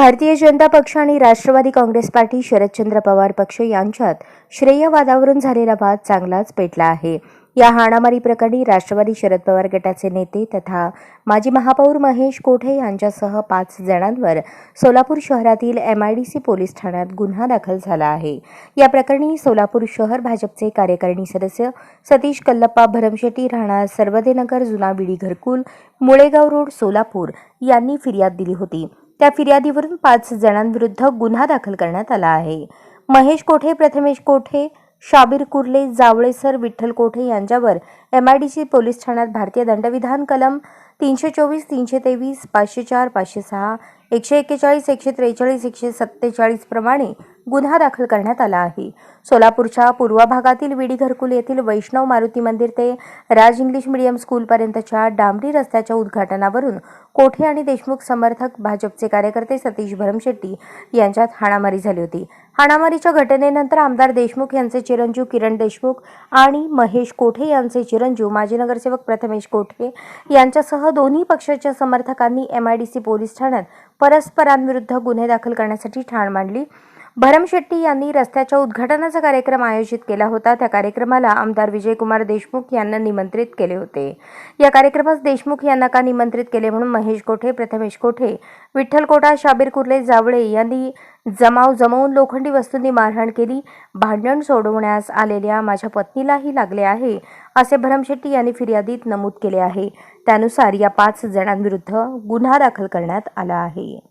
भारतीय जनता पक्ष आणि राष्ट्रवादी काँग्रेस पार्टी शरदचंद्र पवार पक्ष यांच्यात श्रेयवादावरून झालेला वाद चांगलाच पेटला आहे. या हाणामारी प्रकरणी राष्ट्रवादी शरद पवार गटाचे नेते तथा माजी महापौर महेश कोठे यांच्यासह पाच जणांवर सोलापूर शहरातील एमआयडीसी पोलीस ठाण्यात गुन्हा दाखल झाला आहे. या प्रकरणी सोलापूर शहर भाजपचे कार्यकारिणी सदस्य सतीश कल्लप्पा भरमशेट्टी राहणार सर्वदेनगर जुना विडी घरकुल मुळेगाव रोड सोलापूर यांनी फिर्याद दिली होती. त्या फिर्यादीवरून पाच जणांविरुद्ध गुन्हा दाखल करण्यात आला आहे. महेश कोठे प्रथमेश कोठे शाबीर कुर्ले जावळेसर विठ्ठल कोठे यांच्यावर M I D C police ठाण्यात भारतीय दंडविधान कलम तीनशे चोवीस तीनशे तेवीस पाचशे चार पाचशे सहा एकशे एक्केचाळीस एकशे त्रेचाळीस एकशे सत्तेचाळीस प्रमाणे गुन्हा दाखल करण्यात आला आहे. सोलापूरच्या पूर्व भागातील विडी घरकुल येथील वैष्णव मारुती मंदिर ते राज इंग्लिश मीडियम स्कूलपर्यंतच्या डांबरी रस्त्याच्या उद्घाटनावरून कोठे आणि देशमुख समर्थक भाजपचे कार्यकर्ते सतीश भरमशेट्टी यांच्यात हाणामारी झाली होती. हाणामारीच्या घटनेनंतर आमदार देशमुख यांचे चिरंजीव किरण देशमुख आणि महेश कोठे यांचे चिरंजीव माजी नगरसेवक प्रथमेश कोठे यांच्यासह दोन्ही पक्षाच्या समर्थकांनी एमआयडीसी पोलीस ठाण्यात परस्परांविरुद्ध गुन्हे दाखल करण्यासाठी ठाण मांडली. भरमशेट्टी यांनी रस्त्याच्या उद्घाटनाचा कार्यक्रम आयोजित केला होता. त्या कार्यक्रमाला आमदार विजयकुमार देशमुख यांना निमंत्रित केले होते. या कार्यक्रमास देशमुख यांना का निमंत्रित केले म्हणून महेश कोठे प्रथमेश कोठे विठ्ठल कोटा शाबीर कुर्ले जावळे यांनी जमाव जमवून लोखंडी वस्तूंनी मारहाण केली. भांडण सोडवण्यास आलेल्या माझ्या पत्नीलाही लागले आहे असे भरमशेट्टी यांनी फिर्यादीत नमूद केले आहे. त्यानुसार या पाच जणांविरुद्ध गुन्हा दाखल करण्यात आला आहे.